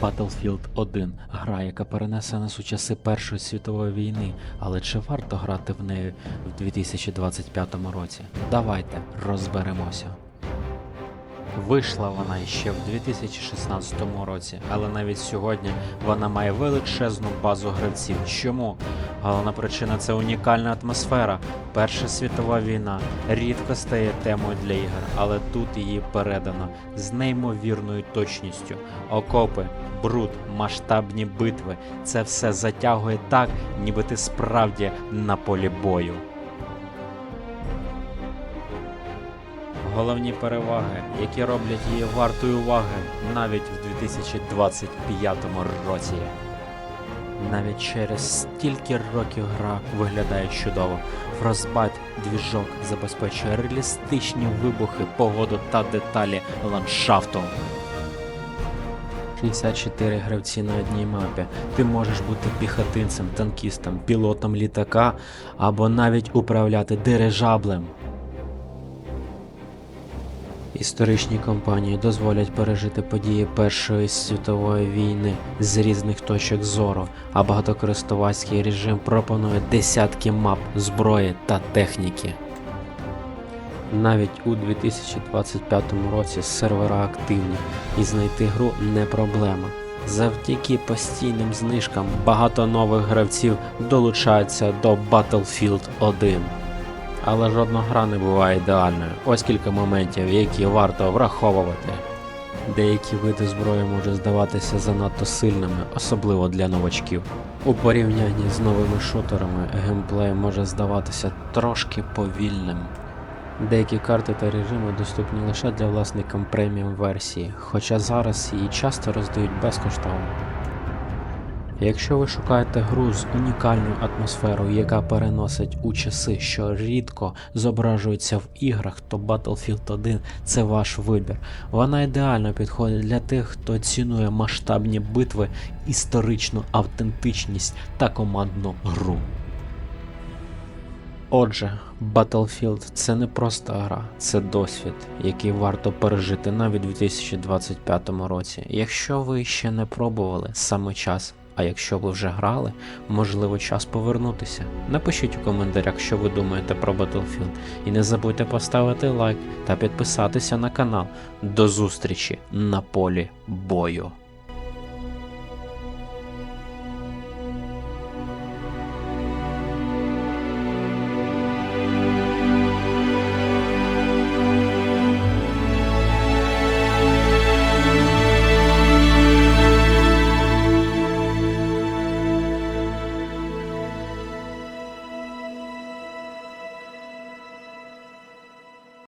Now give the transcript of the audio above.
Battlefield 1 гра, яка перенесена у часи Першої світової війни, але чи варто грати в неї в 2025 році? Давайте розберемося. Вийшла вона ще в 2016 році, але навіть сьогодні вона має величезну базу гравців. Чому? Головна причина це унікальна атмосфера. Перша світова війна рідко стає темою для ігор, але тут її передано з неймовірною точністю. Окопи, бруд, масштабні битви це все затягує так, ніби ти справді на полі бою. Головні переваги, які роблять її вартою уваги навіть в 2025 році. Навіть через стільки років гра виглядає чудово. Frostbite двіжок забезпечує реалістичні вибухи, погоду та деталі ландшафту. 64 гравці на одній мапі. Ти можеш бути піхотинцем, танкістом, пілотом літака або навіть управляти дирижаблем. Історичні компанії дозволять пережити події Першої світової війни з різних точок зору, а багатокористувацький режим пропонує десятки мап, зброї та техніки. Навіть у 2025 році сервера активні і знайти гру не проблема. Завдяки постійним знижкам багато нових гравців долучаються до Battlefield 1. Але жодна гра не буває ідеальною. Ось кілька моментів, які варто враховувати. Деякі види зброї можуть здаватися занадто сильними, особливо для новачків. У порівнянні з новими шутерами геймплей може здаватися трошки повільним. Деякі карти та режими доступні лише для власникам преміум версії, хоча зараз її часто роздають безкоштовно. Якщо ви шукаєте гру з унікальною атмосферою, яка переносить у часи, що рідко зображуються в іграх, то Battlefield 1 це ваш вибір. Вона ідеально підходить для тих, хто цінує масштабні битви, історичну автентичність та командну гру. Отже, Battlefield це не просто гра, це досвід, який варто пережити навіть у 2025 році. Якщо ви ще не пробували, саме час. А якщо ви вже грали, можливо час повернутися. Напишіть у коментарях, що ви думаєте про Battlefield. І не забудьте поставити лайк та підписатися на канал. До зустрічі на полі бою.